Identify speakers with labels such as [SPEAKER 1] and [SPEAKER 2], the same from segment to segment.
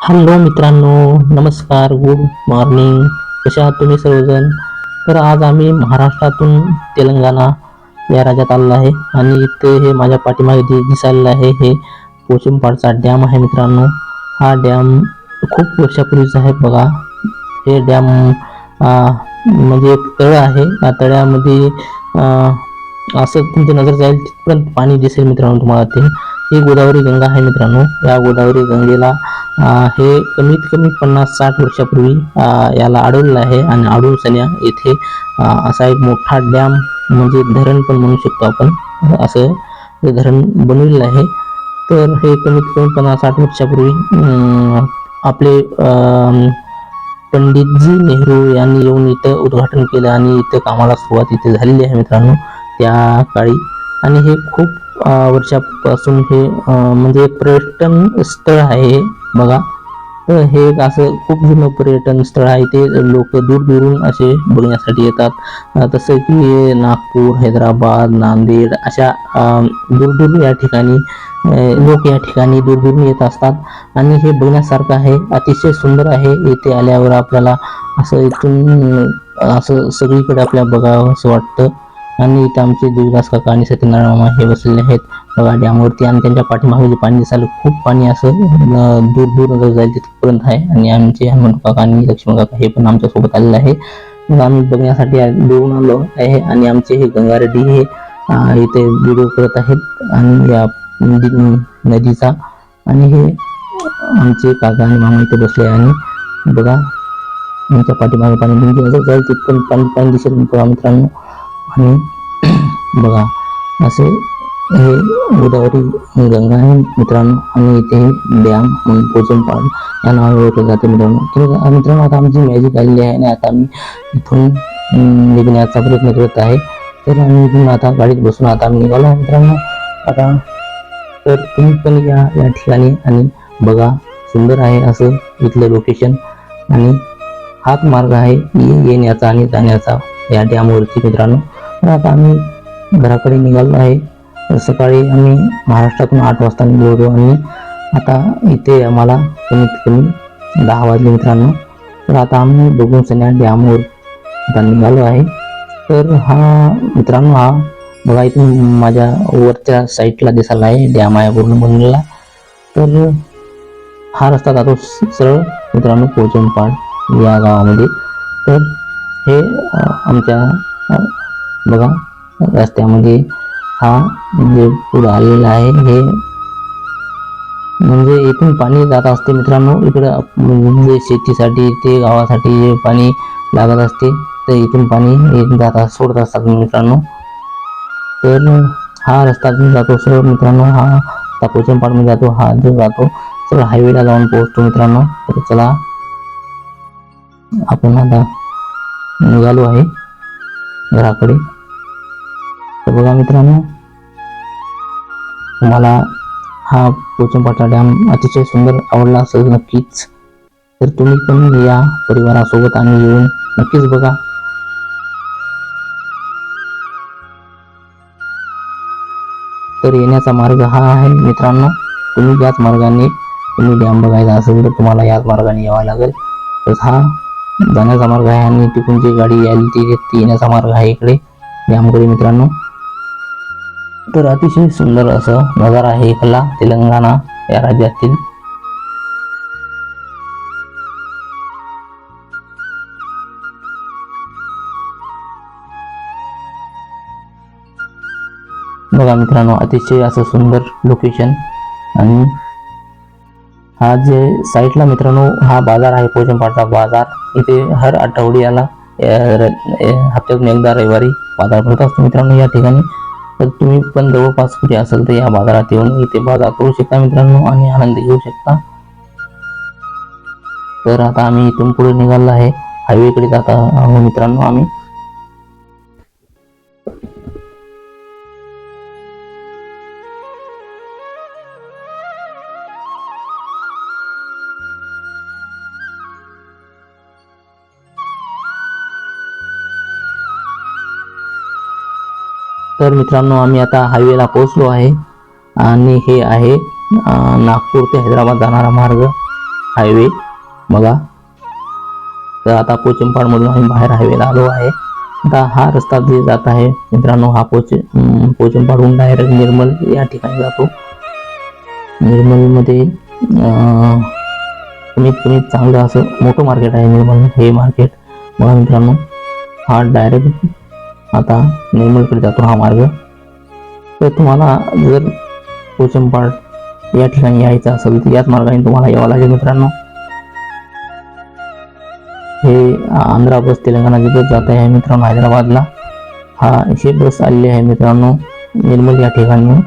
[SPEAKER 1] Hello मित्रांनो नमस्कार good morning कसे आहात तुम्ही सर्वजण? तर आज आम्ही महाराष्ट्रातून तेलंगणा या राज्यात आलेलो आहे आणि इथे हे माझ्या पाठीमागे जे दिसायला आहे हे पोचमपाडचा डॅम आहे मित्रांनो. हा डॅम खूप वर्षापूर्वीचा आहे बघा. हे डॅम म्हणजे एक तळ आहे. या तळ्यामध्ये असं तुमची नजर जाईल तिथपर्यंत पाणी दिसेल मित्रांनो तुम्हाला ते. ही गोदावरी गंगा आहे मित्रांनो. या गोदावरी गंगेला हे कमीत कमी पन्नास साठ वर्षापूर्वी याला अडवलेलं आहे आणि अडवसण्या येथे असा एक मोठा डॅम म्हणजे धरण पण म्हणू शकतो आपण. असं हे धरण बनवलेलं आहे. तर हे कमीत कमी पन्नास साठ वर्षापूर्वी आपले पंडितजी नेहरू यांनी येऊन इथं उद्घाटन केलं आणि इथं कामाला सुरुवात इथे झालेली आहे मित्रांनो त्या काळी. आणि हे खूप वर्षापासून हे म्हणजे पर्यटन स्थळ आहे हे बघा. तर हे एक असं खूप जुनं पर्यटन स्थळ आहे. ते लोक दूर दूरून असे बघण्यासाठी येतात. तसं की नागपूर हैदराबाद नांदेड अशा दूरदूर या ठिकाणी लोक या ठिकाणी दूरदूरून येत असतात. आणि हे बघण्यासारखं आहे. अतिशय सुंदर आहे. इथे आल्यावर आपल्याला असं इथून असं सगळीकडे आपल्याला बघावं असं वाटतं. आणि इथं आमचे देवदास काका आणि सत्यनारायण मामा हे बसलेले आहेत. बघा डॅमवरती आणि त्यांच्या पाठीमागे जे पाणी दिसायला खूप पाणी असं दूर दूर जाईल तिथपर्यंत आहे. आणि आमचे हनुमान काका आणि लक्ष्मण काका हे पण आमच्यासोबत आलेले आहे. मग आम्ही बघण्यासाठी देऊन आलो आहे आणि आमचे हे गंगारेड्डी हे इथे व्हिडिओ करत आहेत. आणि या नदीचा आणि हे आमचे काका आणि मामा इथे बसले आणि बघा आमच्या पाठीमागे पाणी जाईल तिथपर्यंत पाणी पाणी दिसेल. मित्रांनो आणि बघा असे हे गोदावरी गंगा आहे मित्रांनो आणि इथे डॅम म्हणून पोचमपाड या नावाने ओळखलं जाते मित्रांनो. मित्रांनो आता आमची मॅजिक आलेली आहे आणि आता आम्ही इथून निघण्याचा प्रयत्न करत आहे. तर आम्ही इथून आता गाडीत बसून आता आम्ही निघालो आहे मित्रांनो. आता तर तुम्ही पण या या ठिकाणी आणि बघा सुंदर आहे असं इथलं लोकेशन आणि हाच मार्ग आहे येण्याचा आणि जाण्याचा या डॅमवरती मित्रांनो. तर आता आम्ही घराकडे निघालो आहे. सकाळी आम्ही महाराष्ट्रातून आठ वाजता निघलो होतो आणि आता इथे आम्हाला कमीत कमी दहा वाजले मित्रांनो. तर आता आम्ही बघून सन्या डॅमवर आता निघालो आहे. तर हा मित्रांनो हा बघा इथून माझ्या वरच्या साईडला दिसायला आहे डॅम आहे पूर्ण बनलेला तर हा रस्ता जातो सरळ मित्रांनो पोचमपाड या गावामध्ये. तर हे आमच्या बघा. रस्त्यामध्ये हा जे पुढं आलेला आहे. हे म्हणजे इथून पाणी जात असते मित्रांनो. इकडं म्हणजे शेतीसाठी, ते गावासाठी पाणी लागत असते तर इथून पाणी जात सोडत असतात मित्रांनो. तर हा रस्ता जातो सरळ मित्रांनो. हा आता पोचमपाडमध्ये जातो. हा जो जातो सरळ हायवेला जाऊन पोहोचतो मित्रांनो. तर चला, आपण आता निघालो आहे घराकडे. तर बघा मित्रांनो तुम्हाला हा पोचमपाटा डॅम अतिशय सुंदर आवडला असेल नक्कीच. तर तुम्ही पण या परिवारासोबत आणि येऊन नक्कीच बघा. तर येण्याचा मार्ग हा आहे मित्रांनो तुम्ही याच मार्गाने तुम्ही डॅम बघायचा असेल तर तुम्हाला याच मार्गाने यावं लागेल. तर हा जाण्याचा मार्ग आहे आणि तिकडून जी गाडी यायला ती येण्याचा मार्ग आहे इकडे. डॅमकडे मित्रांनो. तर अतिशय सुंदर असं नजारा आहे कला तेलंगणा या राज्यातील. बघा मित्रांनो अतिशय असं सुंदर लोकेशन आणि हा जे साईटला मित्रांनो हा बाजार आहे पोजनपाडचा बाजार. इथे हर आठवड्याला हप्त्यातून एकदा रविवारी बाजार भरत असतो मित्रांनो. या ठिकाणी तर तुम्ही पण जवळपास कुठे असेल तर या बाजारात येऊन इथे बाजार करू शकता मित्रांनो आणि आनंद घेऊ शकता. तर आता आम्ही इथून पुढे निघालो आहे. हायवेकडे जात आहोत मित्रांनो आम्ही. तर मित्रांनो आम्ही आता हायवेला पोहोचलो आहे. आणि हे आहे नागपूर ते हैदराबाद जाणारा मार्ग हायवे बघा. तर आता पोचमपाडमधून आम्ही बाहेर हायवेला आलो आहे. आता हा रस्ता जे जात आहे मित्रांनो हा पोच अं, पोचमपाडहून डायरेक्ट निर्मल या ठिकाणी जातो. निर्मलमध्ये कमीत कमी चांगलं असं मोठं मार्केट आहे निर्मल हे मार्केट बघा मित्रांनो हा डायरेक्ट आता निर्मलकडे जातो हा मार्ग. तर तुम्हाला जर पोचमपाड या ठिकाणी यायचं असेल तर याच मार्गाने तुम्हाला यावं लागेल मित्रांनो. हे आंध्रा बस तेलंगणा बस जात आहे मित्रांनो हैदराबादला. हा हे बस आलेली आहे मित्रांनो निर्मल या ठिकाणी.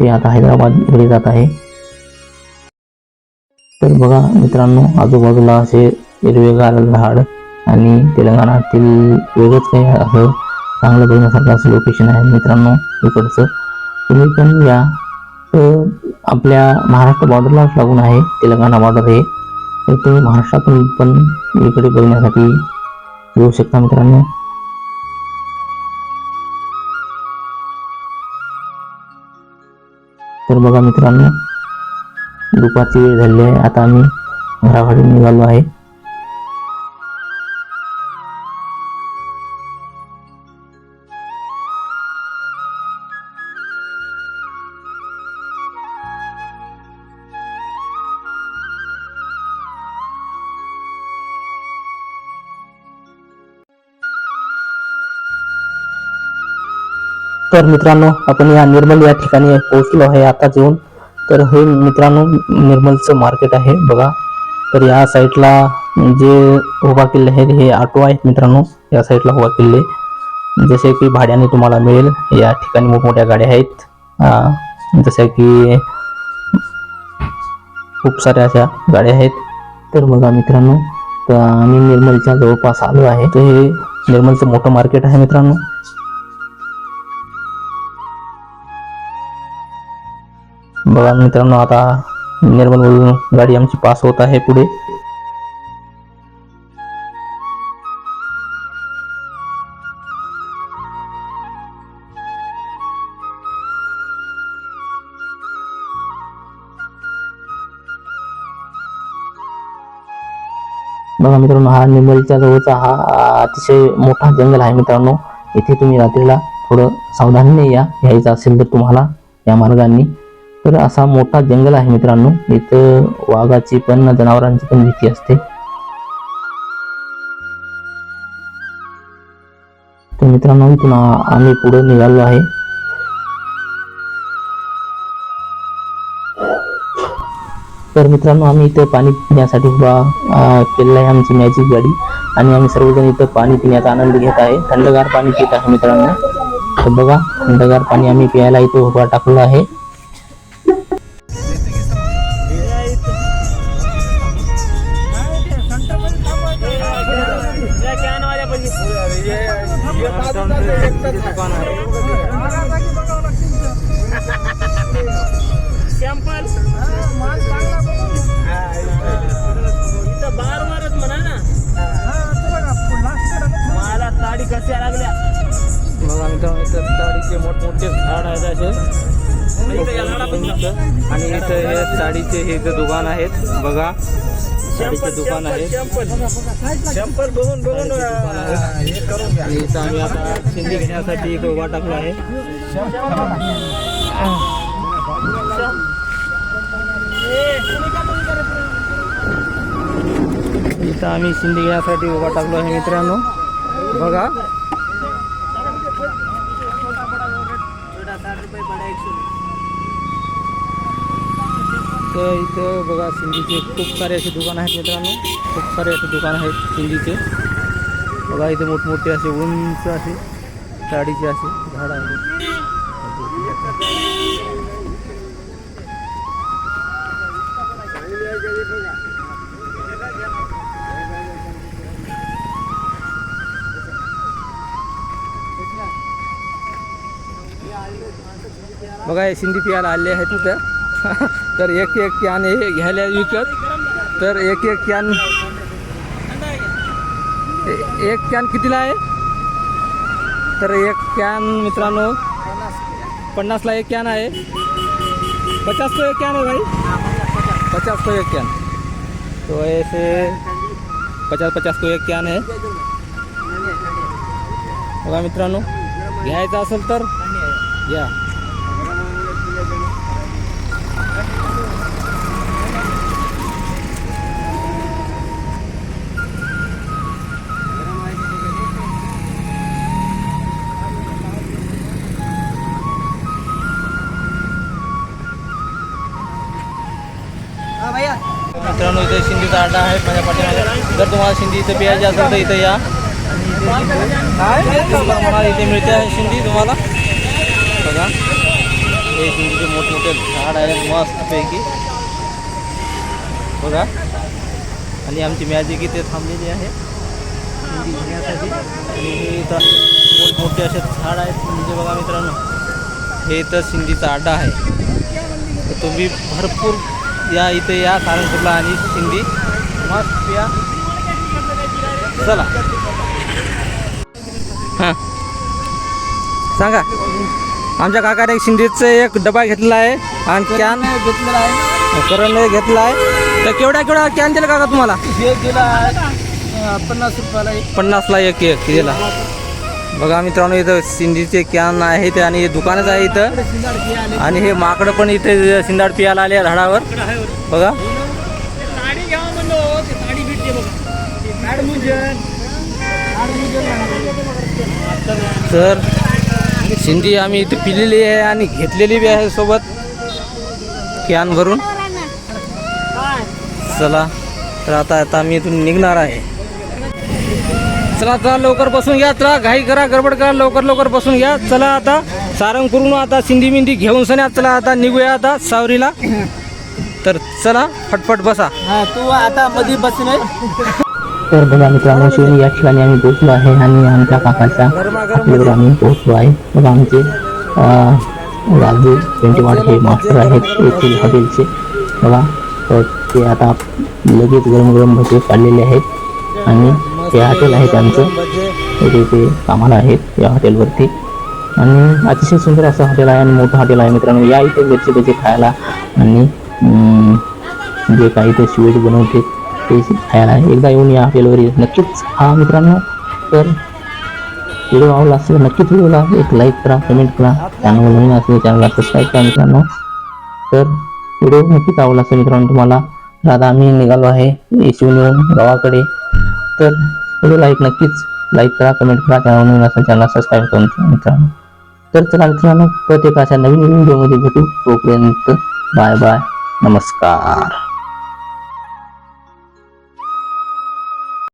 [SPEAKER 1] ते आता हैदराबादकडे जात आहे. तर बघा मित्रांनो आजूबाजूला असे हिरवेगार झाड आणि तेलंगणातील वेगळंच काही असं चांगलं बघण्यासारखं असं लोकेशन आहे मित्रांनो इकडचं. तुम्ही पण या. तर आपल्या महाराष्ट्र बॉर्डरलाच लागून आहे तेलंगणा बॉर्डर हे. तर तुम्ही महाराष्ट्रातून पण इकडे बघण्यासाठी येऊ शकता मित्रांनो. तर बघा मित्रांनो दुपारची वेळ झाली आहे. आता आम्ही घराकडे निघालो आहे. तर मित्रांनो आपण या निर्मल या ठिकाणी पोहोचलो आहे आता जाऊन तर हे मित्रांनो निर्मलचं मार्केट आहे बघा. तर या साईडला जे उभा किल्ले आहेत हे ऑटो आहेत मित्रांनो. या साईडला उभा किल्ले. जसे की भाड्याने तुम्हाला मिळेल. या ठिकाणी मोठमोठ्या गाड्या आहेत. जसे की खूप साऱ्या अशा गाड्या आहेत. तर बघा मित्रांनो तर आम्ही निर्मलच्या जवळपास आलो आहे. तर हे निर्मलचं मोठं मार्केट आहे मित्रांनो. बघा मित्रांनो आता निर्मलमधून गाडी आमची पास होत आहे पुढे. बघा मित्रांनो हा निर्मलच्या जवळचा हा अतिशय मोठा जंगल आहे मित्रांनो. इथे तुम्ही रात्रीला थोडं सावधानीने या. यायचं असेल तर तुम्हाला या मार्गांनी. तर असा मोठा जंगल आहे मित्रांनो. इथं वाघाची पण जनावरांची पण भीती असते. तर मित्रांनो इथून आम्ही पुढे निघालो आहे. तर मित्रांनो आम्ही इथं पाणी पिण्यासाठी उभा केलेला आहे आमची मॅजिक गाडी. आणि आम्ही सर्वजण इथं पाणी पिण्याचा आनंद घेत आहे. थंडगार पाणी पित आहे मित्रांनो. तर बघा थंडगार पाणी आम्ही प्यायला इथं उभा टाकलं आहे.
[SPEAKER 2] ताडीचे मोठमोठे झाड आहेत असे. आणि इथं हे साडीचे हे जे दुकान आहेत बघा. साडीचे दुकान आहे. आणि इथं आम्ही आता शिंदी घेण्यासाठी इथं उभा टाकला आहे. इथं आम्ही शिंदी घेण्यासाठी उभा टाकलो आहे मित्रांनो. बघा. तर इथं बघा सिंधीचे खूप सारे असे दुकान आहेत मित्रांनो. खूप सारे असे दुकान आहेत सिंधीचे. बघा इथे मोठमोठे असे उंच असे साडीचे असे झाड आहेत. बघा हे सिंधी पियाला आले आहेत तिथं तर एक एक कॅन हे घ्यायला विकत. तर एक एक कॅन एक कॅन कितीला आहे? तर एक कॅन मित्रांनो पन्नासला एक कॅन आहे. पचास तो एक कॅन आहे भाई. पचास तो एक कॅन तो ऐसे पचास पचास तो एक कॅन आहे. बघा मित्रांनो घ्यायचं असेल तर घ्या शिंदीचा आहे माझ्या पाठीमागे. जर तुम्हाला शिंदी इथे प्यायची असेल तर इथे या. तुम्हाला इथे मिळते आहे शिंदी तुम्हाला? बघा. हे शिंदीचे मोठमोठे झाड आहेत मस्तपैकी बघा. आणि आमची मॅजिक इथे थांबलेली आहे. शिंदी घेण्यासाठी. आणि हे इथं मोठमोठे असे झाड आहेत म्हणजे बघा मित्रांनो. हे इथं शिंदीचा अड्डा आहे. तर तुम्ही भरपूर या इथे या सारंगपूरला आणि शिंदी. मस्त या चला। हां. सांगा. आमच्या काकाने एक शिंदीचं एक डबा घेतलेला आहे आणि कॅन
[SPEAKER 3] घेतलेला आहे.
[SPEAKER 2] करणने घेतला आहे. तर केवढ्या केवढा कॅन दिला काका तुम्हाला?
[SPEAKER 3] दिला पन्नास रुपयाला
[SPEAKER 2] पन्नासला एक एक दिला. बघा मित्रांनो इथं शिंदीचे कॅन आहेत आणि हे दुकानच आहे इथं.
[SPEAKER 3] हे
[SPEAKER 2] आणि हे माकडं पण इथे शिंदाड पियाला आले आहे झाडावर. बघा. तर शिंदी आम्ही इथे पिलेली आहे आणि घेतलेली बी आहे सोबत. कॅन भरून. चला तर आता आता आम्ही इथून निघणार आहे. चला चला लवकर बसून घ्या. चला घाई करा गडबड करा लवकर लवकर बसून घ्या. चला आता सारंगपूरून आता सिंधी मिंदी घेऊन सन्या. चला आता निघूया आता सावरीला. तर चला फटफट बसा.
[SPEAKER 3] तू आता मधी बसणे
[SPEAKER 1] तर बघा मित्रांनो शिवणी या ठिकाणी आम्ही पोहोचलो आहे आणि आमच्या काकाच्या आपल्याकडे आम्ही पोहोचलो आहे. बघा आमचे राजू पेंटीवाड हे मास्टर आहेत येथील हॉटेलचे. बघा तर ते आता लगेच गरम गरम भजे काढलेले आहेत आणि हे हॉटेल आहे त्यांचं. इथे ते कामाला आहेत या हॉटेलवरती. आणि अतिशय सुंदर असं हॉटेल आहे आणि मोठं हॉटेल आहे मित्रांनो. या इथे मिरची भजे खायला आणि जे काही ते स्वीट बनवते ते खायला आहे एकदा येऊन या हॉटेलवर नक्कीच हा मित्रांनो तर व्हिडिओ आवडला असेल नक्कीच व्हिडिओला एक लाईक करा कमेंट करा चॅनल नवीन असेल चॅनलला सबस्क्राईब करा मित्रांनो तर व्हिडिओ नक्कीच आवडला असेल मित्रांनो तुम्हाला तर आता आम्ही निघालो आहे येशून येऊन गावाकडे तर व्हिडिओला एक नक्कीच लाईक करा कमेंट करा चॅनल नवीन असेल चॅनलला सबस्क्राईब करून मित्रांनो तर चला मित्रांनो प्रत्येकाच्या नवीन नवीन व्हिडिओमध्ये भेटू तोपर्यंत बाय बाय नमस्कार